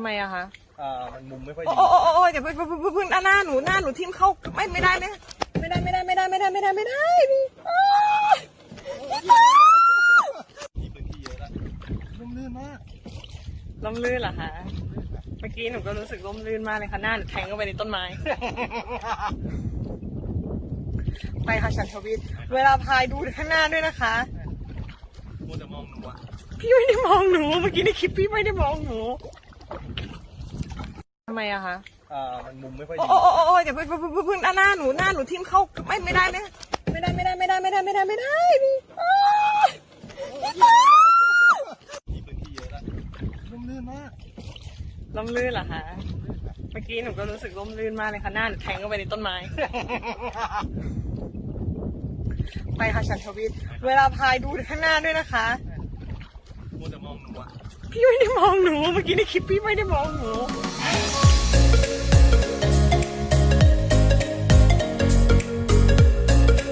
ำไมอะคะอ่ามันมุมไม่ค่อยโอ้ดีโอ้โอ้โอ้เดี๋ยวพึ่งพึ่งพึ่งพึ่งหน้าหนูหน้าหนูทิ่มเข้าไม่ไม่ได้ไม่ไม่ได้ไม่ได้ไม่ได้ไม่ได้ไม่ได้ไม่ได้นี่อ้าวพี่ตามีพื้นที่เยอะแล้วนุ่มลื่นมากล้มลื่นเหรอคะ เมื่อกี้หนูก็รู้สึกล้มลื่นมากเลยค่ะหน้าหนูแทงเข้าไปในต้นไม้ ไปค่ะฉันทวิทย์เวลาพายดูข้างหน้าด้วยนะคะ มัวแต่มองหนูอะพี่ไม่ได้มองหนู เมื่อกี้ในคลิปพี่ไม่ได้มองหนู ทำไมอะคะอ่ามันมุมไม่ค่อยโอ้ดีโอ้โอ้โอ้เดี๋ยวพึ่งพึ่งพึ่งพึ่งหน้าหนูหน้าหนูทิ่มเข้าไม่ไม่ได้ไม่ไม่ได้ไม่ได้ไม่ได้ไม่ได้ไม่ได้ไม่ได้นี่อ้าวพี่ตามีพื้นที่เยอะแล้วนุ่มลื่นมากล้มลื่นเหรอคะเมื่อกี้หนูก็รู้สึกล้มลื่นมากเลยค่ะหน้าหนูแทงเข้าไปในต้นไม้ ไปค่ะฉันทวิทย์เวลาพายดูข้างหน้าด้วยนะคะ มัวแต่มองหนูอะพี่ไม่ได้มองหนูเมื่อกี้ในคลิปพี่ไม่ได้มองหนู